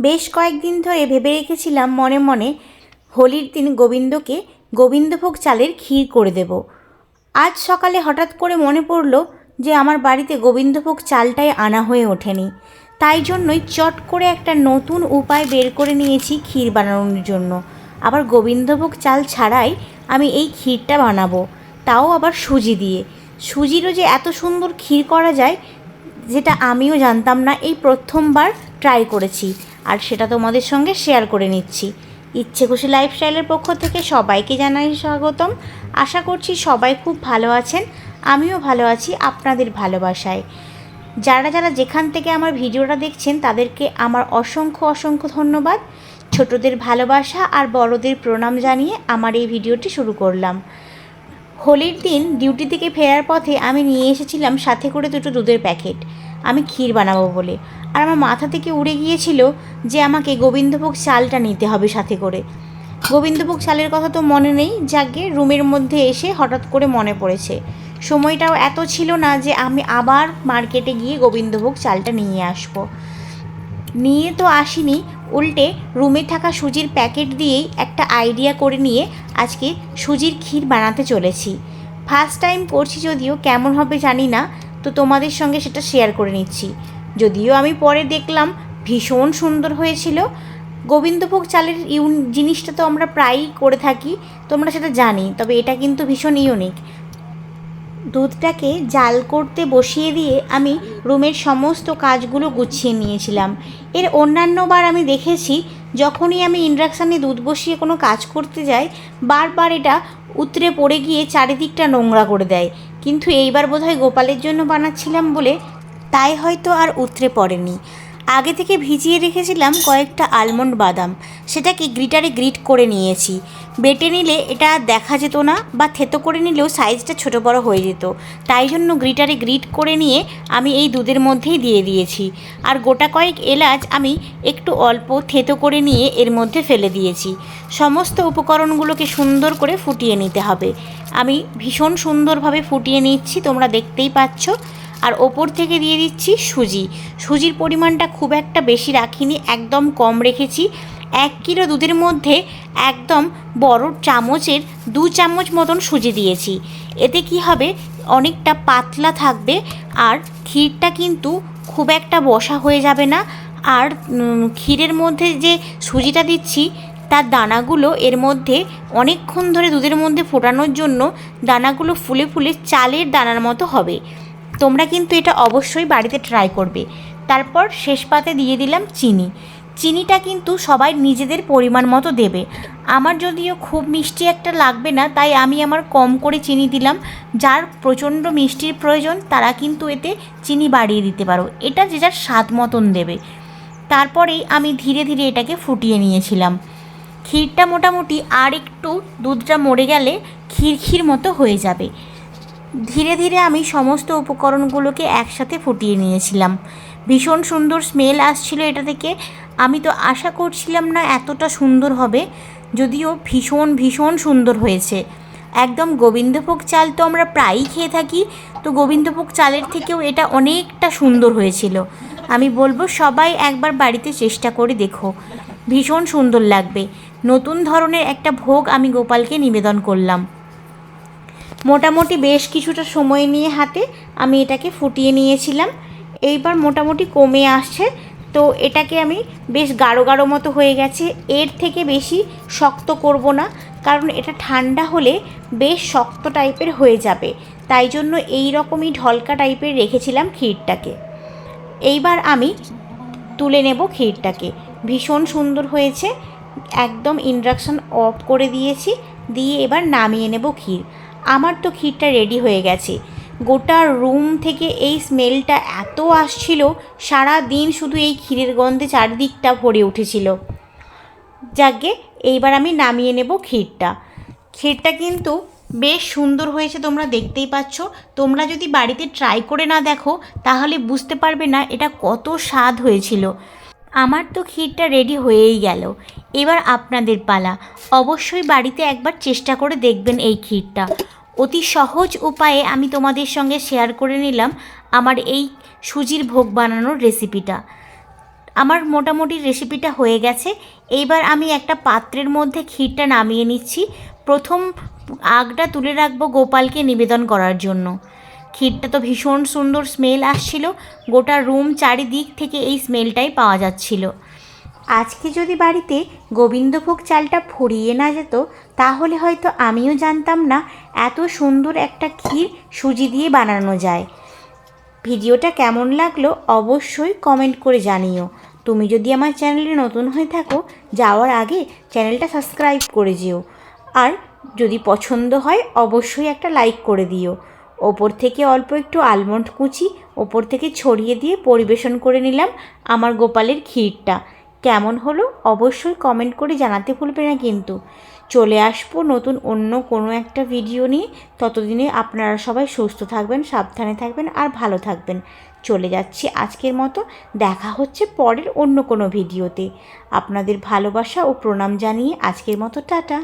বেশ কয়েকদিন ধরে ভেবে রেখেছিলাম মনে মনে হোলির দিন গোবিন্দকে গোবিন্দভোগ চালের ক্ষীর করে দেব। আজ সকালে হঠাৎ করে মনে পড়ল যে আমার বাড়িতে গোবিন্দভোগ চালটাই আনা হয়ে ওঠেনি। তাই জন্যই চট করে একটা নতুন উপায় বের করে নিয়েছি ক্ষীর বানানোর জন্য। আবার গোবিন্দভোগ চাল ছাড়াই আমি এই ক্ষীরটা বানাবো। তাও আবার সুজি দিয়ে। সুজিরও যে এত সুন্দর ক্ষীর করা যায়, যেটা আমিও জানতাম না, এই প্রথমবার ট্রাই করেছি। আর সেটা তোমাদের সঙ্গে শেয়ার করে নিচ্ছি। ইচ্ছে খুশি লাইফস্টাইলের পক্ষ থেকে সবাইকে জানাই স্বাগতম। আশা করছি সবাই খুব ভালো আছেন, আমিও ভালো আছি আপনাদের ভালোবাসায়। যারা যারা যেখান থেকে আমার ভিডিওটা দেখছেন, তাদেরকে আমার অসংখ্য অসংখ্য ধন্যবাদ। ছোটদের ভালোবাসা আর বড়দের প্রণাম জানিয়ে আমার এই ভিডিওটি শুরু করলাম। হোলির দিন ডিউটি থেকে ফেরার পথে আমি নিয়ে এসেছিলাম সাথে করে দুটো দুধের প্যাকেট। আমি ক্ষীর বানাবো বলে। আর আমার মাথা থেকে উড়ে গিয়েছিল যে আমাকে গোবিন্দভোগ চালটা নিতে হবে সাথে করে। গোবিন্দভোগ চালের কথা তো মনে নেই, যাকে রুমের মধ্যে এসে হঠাৎ করে মনে পড়েছে। সময়টাও এত ছিল না যে আমি আবার মার্কেটে গিয়ে গোবিন্দভোগ চালটা নিয়ে আসব। নিয়ে তো আসিনি, উল্টে রুমে থাকা সুজির প্যাকেট দিয়েই একটা আইডিয়া করে নিয়ে আজকে সুজির ক্ষীর বানাতে চলেছি। ফার্স্ট টাইম করছি যদিও, কেমন হবে জানি না, তো তোমাদের সঙ্গে সেটা শেয়ার করে নিচ্ছি। যদিও আমি পরে দেখলাম ভীষণ সুন্দর হয়েছিল। গোবিন্দভোগ চালের ইউন, জিনিসটা তো আমরা প্রায়ই করে থাকি, তোমরা সেটা জানি, তবে এটা কিন্তু ভীষণ ইউনিক দুধটাকে জাল করতে বসিয়ে দিয়ে আমি রুমের সমস্ত কাজগুলো গুছিয়ে নিয়েছিলাম। এর অন্যান্যবার আমি দেখেছি, যখনই আমি ইন্ডাকশানে দুধ বসিয়ে কোনো কাজ করতে যাই, বারবার এটা উতরে পড়ে গিয়ে চারিদিকটা নোংরা করে দেয়। কিন্তু এইবার বোধহয় গোপালের জন্য বানাচ্ছিলাম বলে তাই হয়তো আর উতরে পড়েনি। আগে থেকে ভিজিয়ে রেখেছিলাম কয়েকটা আলমন্ড বাদাম। সেটাকে গ্রিটারে গ্রিট করে নিয়েছি। বেটে নিলে এটা দেখা যেত না বা থেতো করে নিলেও সাইজটা ছোট বড় হয়ে যেত। তাই জন্য গ্রিটারে গ্রিট করে নিয়ে আমি এই দুধের মধ্যেই দিয়ে দিয়েছি। আর গোটা কয়েক এলাচ আমি একটু অল্প থেতো করে নিয়ে এর মধ্যে ফেলে দিয়েছি। সমস্ত উপকরণগুলোকে সুন্দর করে ফুটিয়ে নিতে হবে। আমি ভীষণ সুন্দরভাবে ফুটিয়ে নিচ্ছি, তোমরা দেখতেই পাচ্ছ। আর ওপর থেকে দিয়ে দিচ্ছি সুজি। সুজির পরিমাণটা খুব একটা বেশি রাখিনি, একদম কম রেখেছি। এক কিলো দুধের মধ্যে একদম বড় চামচের দু চামচ মতন সুজি দিয়েছি। এতে কি হবে, অনেকটা পাতলা থাকবে আর ক্ষীরটা কিন্তু খুব একটা বসা হয়ে যাবে না। আর ক্ষীরের মধ্যে যে সুজিটা দিচ্ছি, তার দানাগুলো এর মধ্যে অনেকক্ষণ ধরে দুধের মধ্যে ফোটানোর জন্য দানাগুলো ফুলে ফুলে চালের দানার মতো হবে। তোমরা কিন্তু এটা অবশ্যই বাড়িতে ট্রাই করবে। তারপর শেষ পাতে দিয়ে দিলাম চিনি। চিনিটা কিন্তু সবাই নিজেদের পরিমাণ মতো দেবে। আমার যদিও খুব মিষ্টি একটা লাগবে না, তাই আমি আমার কম করে চিনি দিলাম। যার প্রচণ্ড মিষ্টির প্রয়োজন, তারা কিন্তু এতে চিনি বাড়িয়ে দিতে পারো। এটা যে যার স্বাদ মতন দেবে। তারপরেই আমি ধীরে ধীরে এটাকে ফুটিয়ে নিয়েছিলাম। ক্ষীরটা মোটামুটি আর একটু দুধটা মরে গেলে ক্ষীর ক্ষীর মতো হয়ে যাবে। ধীরে ধীরে আমি সমস্ত উপকরণগুলোকে একসাথে ফুটিয়ে নিয়েছিলাম। ভীষণ সুন্দর স্মেল আসছিল এটা থেকে আমি তো আশা করছিলাম না এতটা সুন্দর হবে, যদিও ভীষণ ভীষণ সুন্দর হয়েছে। একদম গোবিন্দভোগ চাল তো আমরা প্রায়ই খেয়ে থাকি, তো গোবিন্দভোগ চালের থেকেও এটা অনেকটা সুন্দর হয়েছিল। আমি বলব সবাই একবার বাড়িতে চেষ্টা করে দেখো। ভীষণ সুন্দর লাগবে। নতুন ধরনের একটা ভোগ আমি গোপালকে নিবেদন করলাম। মোটামুটি বেশ কিছুটা সময় নিয়ে হাতে আমি এটাকে ফুটিয়ে নিয়েছিলাম। এইবার মোটামুটি কমে আসছে। তো এটাকে আমি বেশ গাঢ় গাঢ় মতো হয়ে গেছে। এর থেকে বেশি শক্ত করব না, কারণ এটা ঠান্ডা হলে বেশ শক্ত টাইপের হয়ে যাবে। তাই জন্য এই রকমই ঢলকা টাইপের রেখেছিলাম ক্ষীরটাকে। এইবার আমি তুলে নেব ক্ষীরটাকে। ভীষণ সুন্দর হয়েছে। একদম ইন্ডাকশান অফ করে দিয়েছি। দিয়ে এবার নামিয়ে নেব ক্ষীর। আমার তো ক্ষীরটা রেডি হয়ে গেছে। গোটা রুম থেকে এই স্মেলটা এত আসছিল সারা দিন শুধু এই ক্ষীরের গন্ধে চারিদিকটা ভরে উঠেছিল। যাকে এইবার আমি নামিয়ে নেব ক্ষীরটা। ক্ষীরটা কিন্তু বেশ সুন্দর হয়েছে তোমরা দেখতেই পাচ্ছ। তোমরা যদি বাড়িতে ট্রাই করে না দেখো, তাহলে বুঝতে পারবে না এটা কত স্বাদ হয়েছিল। আমার তো ক্ষীরটা রেডি হয়েই গেল। এবার আপনাদের পালা। অবশ্যই বাড়িতে একবার চেষ্টা করে দেখবেন এই ক্ষীরটা। অতি সহজ উপায়ে আমি তোমাদের সঙ্গে শেয়ার করে নিলাম আমার এই সুজির ভোগ বানানোর রেসিপিটা আমার মোটামুটি রেসিপিটা হয়ে গেছে। এইবার আমি একটা পাত্রের মধ্যে ক্ষীরটা নামিয়ে নিচ্ছি। প্রথম আগটা তুলে রাখব গোপালকে নিবেদন করার জন্য। ক্ষীরটা তো ভীষণ সুন্দর স্মেল আসছিল। গোটা রুম চারিদিক থেকে এই স্মেলটাই পাওয়া যাচ্ছিল। আজকে যদি বাড়িতে গোবিন্দভোগ চালটা ফুরিয়ে না যেত, তাহলে হয়তো আমিও জানতাম না এত সুন্দর একটা ক্ষীর সুজি দিয়ে বানানো যায়। ভিডিওটা কেমন লাগল অবশ্যই কমেন্ট করে জানিও। তুমি যদি আমার চ্যানেলে নতুন হয়ে থাকো, যাওয়ার আগে চ্যানেলটা সাবস্ক্রাইব করে যেও। আর যদি পছন্দ হয়, অবশ্যই একটা লাইক করে দিও। ওপর থেকে অল্প একটু আলমন্ড কুচি, ওপর থেকে ছড়িয়ে দিয়ে পরিবেশন করে নিলাম আমার গোপালের ক্ষীরটা। কেমন হলো অবশ্যই কমেন্ট করে জানাতে ভুলবে না কিন্তু। চলে আসব নতুন অন্য কোনো একটা ভিডিও নিয়ে। ততদিনে আপনারা সবাই সুস্থ থাকবেন, সাবধানে থাকবেন আর ভালো থাকবেন। চলে যাচ্ছি আজকের মতো। দেখা হচ্ছে পরের অন্য কোনো ভিডিওতে আপনাদের ভালোবাসা ও প্রণাম জানিয়ে আজকের মতো টাটা।